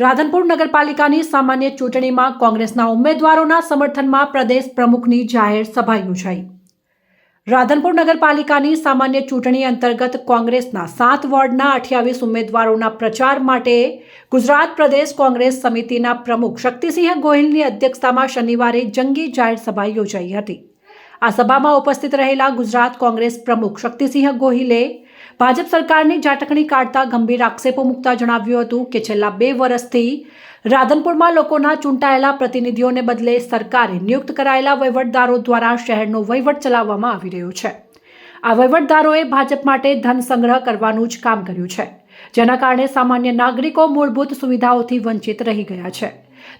રાધનપુર નગરપાલિકાની સામાન્ય ચૂંટણીમાં કોંગ્રેસના ઉમેદવારોના સમર્થનમાં પ્રદેશ પ્રમુખની જાહેર સભા યોજાઈ. રાધનપુર નગરપાલિકાની સામાન્ય ચૂંટણી અંતર્ગત કોંગ્રેસના સાત વોર્ડના અઠ્યાવીસ ઉમેદવારોના પ્રચાર માટે ગુજરાત પ્રદેશ કોંગ્રેસ સમિતિના પ્રમુખ શક્તિસિંહ ગોહિલની અધ્યક્ષતામાં શનિવારે જંગી જાહેર સભા યોજાઈ હતી. આ સભામાં ઉપસ્થિત રહેલા ગુજરાત કોંગ્રેસ પ્રમુખ શક્તિસિંહ ગોહિલે ભાજપ સરકારની ઝાટકણી કાઢતા ગંભીર આક્ષેપો મૂકતા જણાવ્યું હતું કે છેલ્લા બે વર્ષથી રાધનપુરમાં લોકોના ચૂંટાયેલા પ્રતિનિધિઓને બદલે સરકારે નિયુક્ત કરાયેલા વહીવટદારો દ્વારા શહેરનો વહીવટ ચલાવવામાં આવી રહ્યો છે. આ વહીવટદારોએ ભાજપ માટે ધન સંગ્રહ કરવાનું જ કામ કર્યું છે, જેના કારણે સામાન્ય નાગરિકો મૂળભૂત સુવિધાઓથી વંચિત રહી ગયા છે.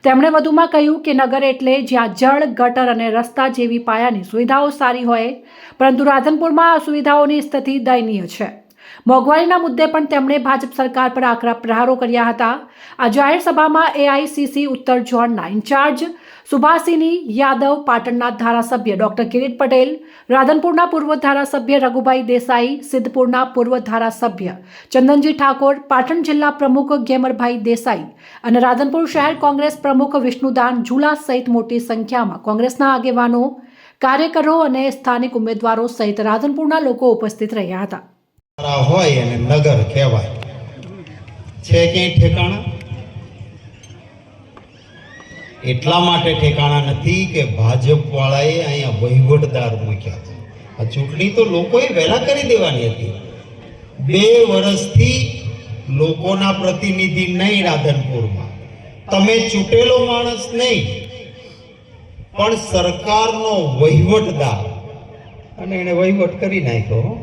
તેમણે વધુમાં કહ્યું કે નગર એટલે જ્યાં જળ, ગટર અને રસ્તા જેવી પાયાની સુવિધાઓ સારી હોય, પરંતુ રાધનપુરમાં આ સુવિધાઓની સ્થિતિ દયનીય છે. મોંઘવારીના મુદ્દે પણ તેમણે ભાજપ સરકાર પર આકરા પ્રહારો કર્યા હતા. આ જાહેર સભામાં એઆઈસીસી ઉત્તર ઝોનના ઇન્ચાર્જ સુભાષિની યાદવ પાટણના ધારાસભ્ય ડોક્ટર કિરીટ પટેલ, રાધનપુરના પૂર્વ ધારાસભ્ય રઘુભાઈ દેસાઈ, સિદ્ધપુરના પૂર્વ ધારાસભ્ય ચંદનજી ઠાકોર, પાટણ જિલ્લા પ્રમુખ ગેમરભાઈ દેસાઈ અને રાધનપુર શહેર કોંગ્રેસ પ્રમુખ વિષ્ણુદાન ઝુલા સહિત મોટી સંખ્યામાં કોંગ્રેસના આગેવાનો, કાર્યકરો અને સ્થાનિક ઉમેદવારો સહિત રાધનપુરના લોકો ઉપસ્થિત રહ્યા હતા. હોય એને નગર કહેવાય. છે ક્યાંય ઠેકાણા? એટલા માટે ઠેકાણા નથી કે ભાજપ વાળાએ અહીંયા વહીવટદાર મૂક્યા છે. આ ચૂંટણી તો લોકોએ વહેલા કરી દેવાની હતી. બે વર્ષથી લોકોના પ્રતિનિધિ નહીં રાધનપુરમાં. તમે ચૂંટેલો માણસ નહીં, પણ સરકારનો વહીવટદાર. અને એને વહીવટ કરી નાખ્યો.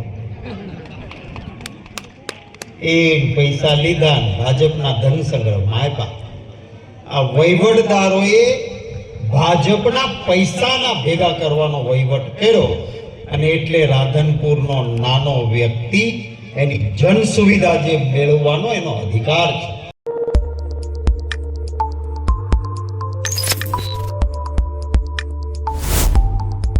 એ પૈસા લીધા ભાજપના ધન સંગ્રહમાં આપ્યા આ વહીવટદારોએ ભાજપના પૈસાના ભેગા કરવાનો વહીવટ કર્યો અને એટલે રાધનપુરનો નાનો વ્યક્તિ એની જન સુવિધા જે મેળવવાનો એનો અધિકાર છે.